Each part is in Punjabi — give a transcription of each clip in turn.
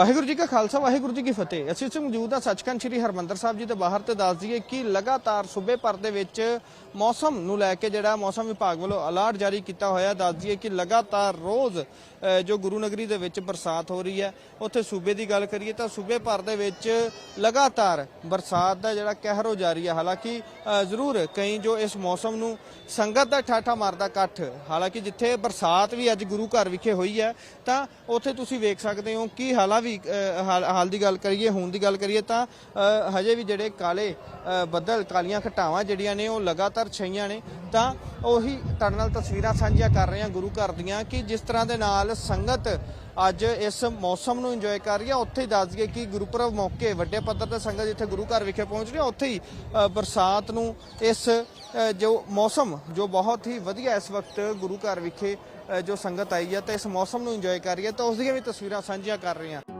ਵਾਹਿਗੁਰੂ ਜੀ ਕਾ ਖਾਲਸਾ, ਵਾਹਿਗੁਰੂ ਜੀ ਕੀ ਫਤਿਹ। ਅਸੀਂ ਇਸ ਮੌਜੂਦ ਹਾਂ ਸੱਚਖੰਡ ਸ੍ਰੀ ਹਰਮੰਦਰ ਸਾਹਿਬ ਜੀ ਦੇ ਬਾਹਰ ਤੇ ਦੱਸ ਦਈਏ ਕਿ ਲਗਾਤਾਰ ਸੂਬੇ ਭਰ ਦੇ ਵਿੱਚ ਮੌਸਮ ਨੂੰ ਲੈ ਕੇ ਜਿਹੜਾ ਮੌਸਮ ਵਿਭਾਗ ਵੱਲੋਂ ਅਲਰਟ ਜਾਰੀ ਕੀਤਾ ਹੋਇਆ ਦੱਸ ਦਈਏ ਕਿ ਲਗਾਤਾਰ ਰੋਜ਼ ਜੋ ਗੁਰੂ ਨਗਰੀ ਦੇ ਵਿੱਚ ਬਰਸਾਤ ਹੋ ਰਹੀ ਹੈ, ਉੱਥੇ ਸੂਬੇ ਦੀ ਗੱਲ ਕਰੀਏ ਤਾਂ ਸੂਬੇ ਭਰ ਦੇ ਵਿੱਚ ਲਗਾਤਾਰ ਬਰਸਾਤ ਦਾ ਜਿਹੜਾ ਕਹਿਰੋ ਜਾਰੀ ਹੈ। ਹਾਲਾਂਕਿ ਜ਼ਰੂਰ ਕਈ ਜੋ ਇਸ ਮੌਸਮ ਨੂੰ ਸੰਗਤ ਦਾ ਠਾਠਾ ਮਾਰਦਾ ਇਕੱਠ, ਹਾਲਾਂਕਿ ਜਿੱਥੇ ਬਰਸਾਤ ਵੀ ਅੱਜ ਗੁਰੂ ਘਰ ਵਿਖੇ ਹੋਈ ਹੈ, ਤਾਂ ਉੱਥੇ ਤੁਸੀਂ ਵੇਖ ਸਕਦੇ ਹੋ ਕਿ ਹਾਲਾਂ ਵੀ ਹਾਲ ਹਾਲ ਦੀ ਗੱਲ ਕਰੀਏ, ਹੁਣ ਦੀ ਗੱਲ ਕਰੀਏ ਤਾਂ ਹਜੇ ਵੀ ਜਿਹੜੇ ਕਾਲੇ ਬੱਦਲ, ਕਾਲੀਆਂ ਘਟਾਵਾਂ ਜਿਹੜੀਆਂ ਨੇ, ਉਹ ਲਗਾਤਾਰ ਛਈਆਂ ਨੇ, ਤਾਂ ਉਹੀ ਤੁਹਾਡੇ ਨਾਲ ਤਸਵੀਰਾਂ ਸਾਂਝੀਆਂ ਕਰ ਰਹੇ ਹਾਂ ਗੁਰੂ ਘਰ ਦੀਆਂ ਕਿ ਜਿਸ ਤਰ੍ਹਾਂ ਦੇ ਨਾਲ ਸੰਗਤ ਅੱਜ ਇਸ ਮੌਸਮ ਨੂੰ ਇੰਜੋਏ ਕਰ ਰਹੀ ਹੈ। ਉੱਥੇ ਹੀ ਦੱਸ ਦਈਏ ਕਿ ਗੁਰਪੁਰਬ ਮੌਕੇ ਵੱਡੇ ਪੱਧਰ ਤੇ ਸੰਗਤ ਜਿੱਥੇ ਗੁਰੂ ਘਰ ਵਿਖੇ ਪਹੁੰਚ ਰਹੀ ਹੈ, ਉੱਥੇ ਹੀ ਬਰਸਾਤ ਨੂੰ ਇਸ ਜੋ ਮੌਸਮ, ਜੋ ਬਹੁਤ ਹੀ ਵਧੀਆ ਇਸ ਵਕਤ ਗੁਰੂ ਘਰ ਵਿਖੇ ਜੋ ਸੰਗਤ ਆਈ ਹੈ, ਤੇ ਇਸ ਮੌਸਮ ਨੂੰ ਇੰਜੋਏ ਕਰ ਰਹੀ ਹੈ, ਤਾਂ ਉਸ ਦੀਆਂ ਵੀ ਤਸਵੀਰਾਂ ਸਾਂਝੀਆਂ ਕਰ ਰਹੇ ਹਾਂ।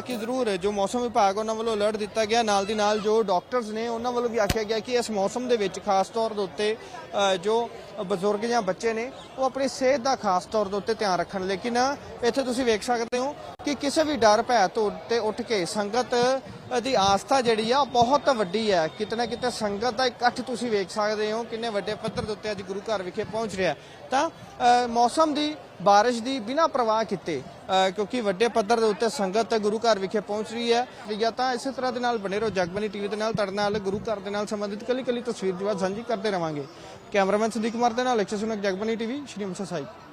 ਹਾਲਾਂਕਿ ਜ਼ਰੂਰ ਹੈ ਜੋ ਮੌਸਮ ਵਿਭਾਗ ਉਹਨਾਂ ਵੱਲੋਂ ਅਲਰਟ ਦਿੱਤਾ ਗਿਆ ਨਾਲ ਦੀ ਨਾਲ ਜੋ ਡਾਕਟਰਸ ਨੇ ਉਹਨਾਂ ਵੱਲੋਂ ਵੀ ਆਖਿਆ ਗਿਆ ਕਿ ਇਸ ਮੌਸਮ ਦੇ ਵਿੱਚ ਖਾਸ ਤੌਰ ਦੇ ਉੱਤੇ ਅ, ਜੋ ਬਜ਼ੁਰਗ ਜਾਂ ਬੱਚੇ ਨੇ ਉਹ ਆਪਣੀ ਸਿਹਤ ਦਾ ਖਾਸ ਤੌਰ ਦੇ ਉੱਤੇ ਧਿਆਨ ਰੱਖਣ। ਲੇਕਿਨ ਇੱਥੇ ਤੁਸੀਂ ਵੇਖ ਸਕਦੇ ਹੋ ਕਿ ਕਿਸੇ ਵੀ ਡਰ, ਭੈ ਤੋਂ ਉੱਤੇ ਉੱਠ ਕੇ ਸੰਗਤ ਦੀ ਆਸਥਾ ਜਿਹੜੀ ਆ, ਉਹ ਬਹੁਤ ਵੱਡੀ ਹੈ। ਕਿਤੇ ਨਾ ਕਿਤੇ ਸੰਗਤ ਦਾ ਇਕੱਠ ਤੁਸੀਂ ਵੇਖ ਸਕਦੇ ਹੋ, ਕਿੰਨੇ ਵੱਡੇ ਪੱਧਰ ਦੇ ਉੱਤੇ ਅੱਜ ਗੁਰੂ ਘਰ ਵਿਖੇ ਪਹੁੰਚ ਰਿਹਾ ਤਾਂ ਮੌਸਮ ਦੀ ਬਾਰਿਸ਼ ਦੀ ਬਿਨਾਂ ਪ੍ਰਵਾਹ ਕੀਤੇ ਕਿਉਂਕਿ ਵੱਡੇ ਪੱਧਰ ਦੇ ਉੱਤੇ ਸੰਗਤ ਗੁਰੂ ਘਰ ਵਿਖੇ ਪਹੁੰਚ ਰਹੀ ਹੈ। ਜਾਂ ਤਾਂ ਇਸੇ ਤਰ੍ਹਾਂ ਦੇ ਨਾਲ ਬਣੇ ਰਹੋ ਜਗਬਨੀ ਟੀਵੀ ਦੇ ਨਾਲ, ਤੁਹਾਡੇ ਨਾਲ, ਗੁਰੂ ਘਰ ਦੇ ਨਾਲ ਸੰਬੰਧਿਤ ਕੱਲੀ ਕੱਲੀ ਤਸਵੀਰ ਦੀ ਬਾਤ ਸਾਂਝੀ ਕਰਦੇ ਰਵਾਂਗੇ। ਕੈਮਰਾਮੈਨ ਸੰਦੀਪ ਕੁਮਾਰ ਦੇ ਨਾਲ ਲੇਕਚਰ ਸੁਣਕ ਜਗਬਨੀ ਟੀਵੀ, ਸ਼੍ਰੀ ਅੰਮ੍ਰਿਤਸਰ ਸਾਹਿਬ।